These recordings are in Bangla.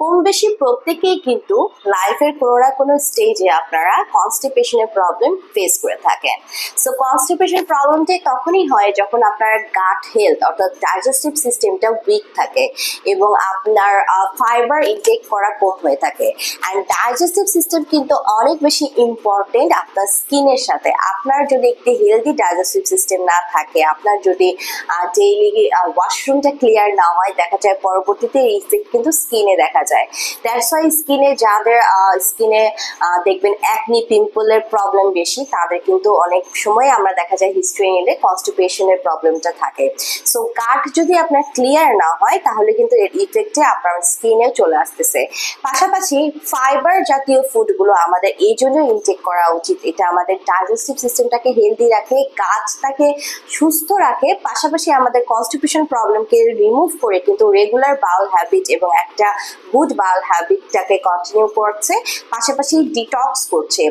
কম বেশি প্রত্যেকেই কিন্তু লাইফের কোনো না কোনো স্টেজে আপনারা কনস্টিপেশনের প্রবলেম ফেস করে থাকেন। সো কনস্টিপেশন প্রবলেমটি তখনই হয় যখন আপনার গাট হেলথ অর্থাৎ ডাইজেস্টিভ সিস্টেমটা উইক থাকে এবং আপনার ফাইবার ইনটেক করা কম হয়ে থাকে। অ্যান্ড ডাইজেস্টিভ সিস্টেম কিন্তু অনেক বেশি ইম্পর্টেন্ট আপনার স্কিনের সাথে। আপনার যদি একটি হেলদি ডাইজেস্টিভ সিস্টেম না থাকে, আপনার যদি ডেইলি ওয়াশরুমটা ক্লিয়ার না হয়, দেখা যায় পরবর্তীতে এই কিন্তু স্কিনে দেখা যায়। দ্যাটস ওয়াই স্কিনে যাদের স্কিনে দেখবেন একনি পিম্পলের প্রবলেম বেশি, তাদের কিন্তু অনেক সময় আমরা দেখা যায় হিস্ট্রি নিলে কনস্টিপেশনের প্রবলেমটা থাকে। সো গাট যদি আপনার ক্লিয়ার না হয়, তাহলে কিন্তু এর ইফেক্টে আপনার স্কিনে চলে আসতেছে। পাশাপাশি ফাইবার জাতীয় ফুডগুলো আমাদের এই জন্য ইনটেক করা উচিত। এটা আমাদের ডাইজেস্টিভ সিস্টেমটাকে হেলদি রাখে, গাছটাকে সুস্থ রাখে, পাশাপাশি আমাদের কনস্টিপেশন প্রবলেমকে রিমুভ করে কিন্তু রেগুলার বাউল হ্যাবিট এবং একটা গুড বাউল হ্যাবিটটাকে কন্টিনিউ করছে, পাশাপাশি ডিটক্স করছে।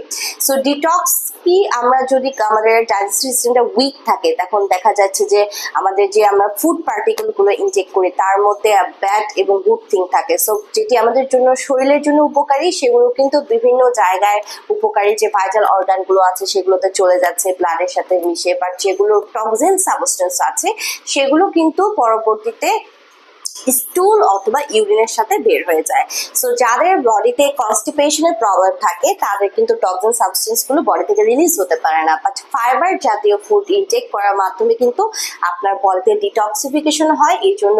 সো ডিটক্স কি? আমরা যদি আমাদের ডাইজেস্টিভ সিস্টেমটা উইক থাকে, তখন দেখা যাচ্ছে যে আমাদের যে আমরা ফুড পার্টিকেলগুলো ইনটেক করি, তার মধ্যে ব্যাড এবং গুড থিং থাকে। সো যেটি আমাদের জন্য শরীরের জন্য উপকারী, সেগুলো কিন্তু বিভিন্ন জায়গায় উপকারী যে ভাইটাল অর্গানগুলো আছে, সেগুলোতে চলে যাচ্ছে ব্লাডের সাথে মিশে বা যেগুলো টক্সিন সাবস্টেন্স আছে, সেগুলো কিন্তু পরবর্তীতে স্টুল অথবা ইউরিনের সাথে বের হয়ে যায়। সো যাদের বডিতে কনস্টিপেশনের প্রবলেম থাকে, তাদের কিন্তু টক্সিন সাবস্টেন্সগুলো বডি থেকে রিলিজ হতে পারে না। বাট ফাইবার জাতীয় ফুড ইনটেক করার মাধ্যমে কিন্তু আপনার বডিতে ডিটক্সিফিকেশন হয়। এই জন্য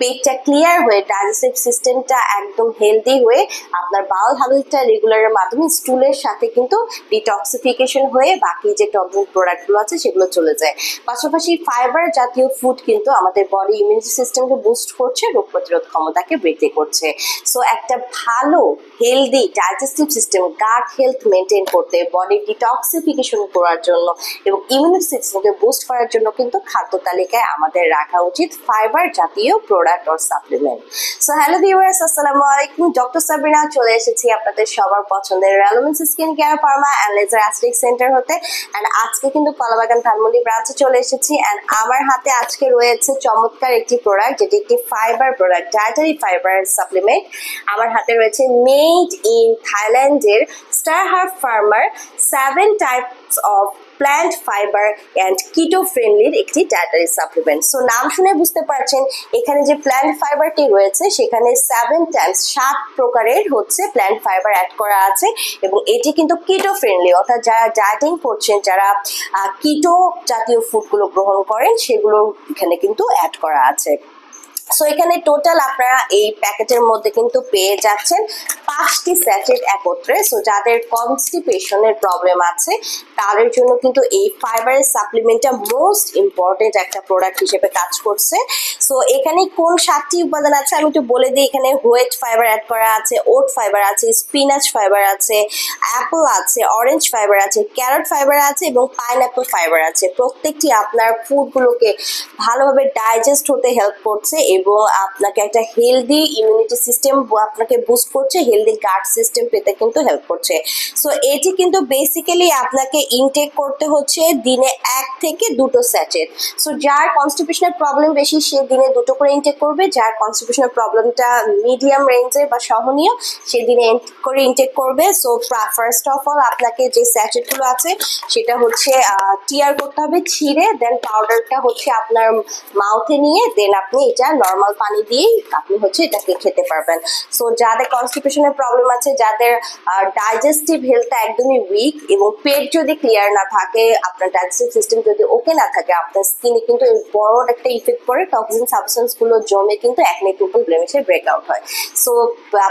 পেটটা ক্লিয়ার হয়ে ডাইজেস্টিভ সিস্টেমটা একদম হেলদি হয়ে, আপনার বাউল হ্যাবিটটা রেগুলারের মাধ্যমে স্টুলের সাথে কিন্তু ডিটক্সিফিকেশন হয়ে বাকি যে টক্সিন প্রোডাক্টগুলো আছে, সেগুলো চলে যায়। পাশাপাশি ফাইবার জাতীয় ফুড কিন্তু আমাদের বডি ইমিউনিটি সিস্টেমকে বুস্ট করছে, রোগ প্রতিরোধ ক্ষমতাকে বৃদ্ধি করছে। সো একটা ভালো healthy digestive system gut health maintain করতে বডি ডিটক্সিফিকেশন করার জন্য এবং ইমিউনিটি সিস্টেমকে বুস্ট করার জন্য কিন্তু খাদ্য তালিকায় আমাদের রাখা উচিত ফাইবার জাতীয় product or supplement so hello viewers আসসালামু আলাইকুম। ডক্টর সাবিনা চলে এসেছি আপনাদের সবার পছন্দের রেলোমেন্স skin care pharma and laser aesthetic centre হতে। অ্যান্ড আজকে কিন্তু কলাবাগান ধানমন্ডি ব্রাঞ্চে চলে এসেছি। অ্যান্ড আমার হাতে আজকে রয়েছে চমৎকার একটি প্রোডাক্ট যেটি একটি fibre product dietary fibre supplement আমার হাতে রয়েছে মেড ইন থাইল্যান্ডের Star Herb farmer seven types of plant fibre and keto ফ্রেন্ডলির একটি ডায়েটারি সাপ্লিমেন্ট সো নাম শুনে বুঝতে পারছেন, এখানে যে প্ল্যান্ট ফাইবারটি রয়েছে, সেখানে সেভেন টাইমস সাত প্রকারের হচ্ছে প্ল্যান্ট ফাইবার অ্যাড করা আছে এবং এটি কিন্তু কিটো ফ্রেন্ডলি অর্থাৎ যারা ডায়েটিং করছেন, যারা কিটো জাতীয় ফুডগুলো গ্রহণ করেন, সেগুলো এখানে কিন্তু অ্যাড করা আছে। সো এখানে টোটাল আপনারা এই প্যাকেটের মধ্যে কিন্তু পেয়ে যাচ্ছেন পাঁচটি স্যাচেট একত্রে। সো যাদের কনস্টিপেশনের প্রবলেম আছে, তাদের জন্য কিন্তু এই ফাইবারের সাপ্লিমেন্টটা মোস্ট ইম্পর্টেন্ট একটা প্রোডাক্ট হিসেবে কাজ করছে। সো এখানে কোন সাতটি উপাদান আছে? আমি একটু বলে দিই, এখানে হোয়েট ফাইবার অ্যাড করা আছে ওট ফাইবার আছে স্পিনাচ ফাইবার আছে অ্যাপল আছে অরেঞ্জ ফাইবার আছে ক্যারট ফাইবার আছে এবং পাইনঅ্যাপল ফাইবার আছে। প্রত্যেকটি আপনার ফুডগুলোকে ভালোভাবে ডাইজেস্ট হতে হেল্প করছে এবং আপনাকে একটা হেলদি ইমিউনিটি সিস্টেম আপনাকে বুস্ট করছে হেলদি গার্ড সিস্টেম পেতে কিন্তু হেল্প করছে। সো এটি কিন্তু বেসিক্যালি আপনাকে ইনটেক করতে হচ্ছে দিনে এক থেকে দুটো স্যাচেট সো যার কনস্টিপেশনের প্রবলেম বেশি, সে দিনে দুটো করে ইনটেক করবে। যার কনস্টিপেশনের প্রবলেমটা মিডিয়াম রেঞ্জের বা সহনীয়, সে দিনে করে ইনটেক করবে। সো ফার্স্ট অফ অল আপনাকে যে স্যাচেটগুলো আছে, সেটা হচ্ছে টিয়ার করতে হবে ছিঁড়ে দেন পাউডারটা হচ্ছে আপনার মাউথে নিয়ে দেন আপনি এটা নর্মাল পানি দিয়েই আপনি হচ্ছে এটাকে খেতে পারবেন। সো যাদের কনস্টিপেশনের প্রবলেম আছে, যাদের ডাইজেস্টিভ হেলথটা একদমই উইক এবং পেট যদি ক্লিয়ার না থাকে, আপনার ডাইজেস্টিভ সিস্টেম যদি ওকে না থাকে, আপনার স্কিনে কিন্তু বড় একটা ইফেক্ট পড়ে টক্সিন সাবস্টেন্সগুলো জমে কিন্তু একনে পিম্পল ব্লেমিশের ব্রেকআউট হয়। সো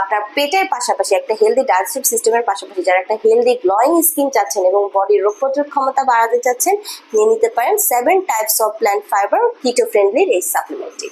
আপনার পেটের পাশাপাশি একটা হেলদি ডাইজেস্টিভ সিস্টেমের পাশাপাশি যারা একটা হেলদি গ্লোয়িং স্কিন চাচ্ছেন এবং বডির রোগ প্রতিরোধ ক্ষমতা বাড়াতে চাচ্ছেন, নিয়ে নিতে পারেন seven types of plant fibre keto ফ্রেন্ডলির এই সাপ্লিমেন্টটি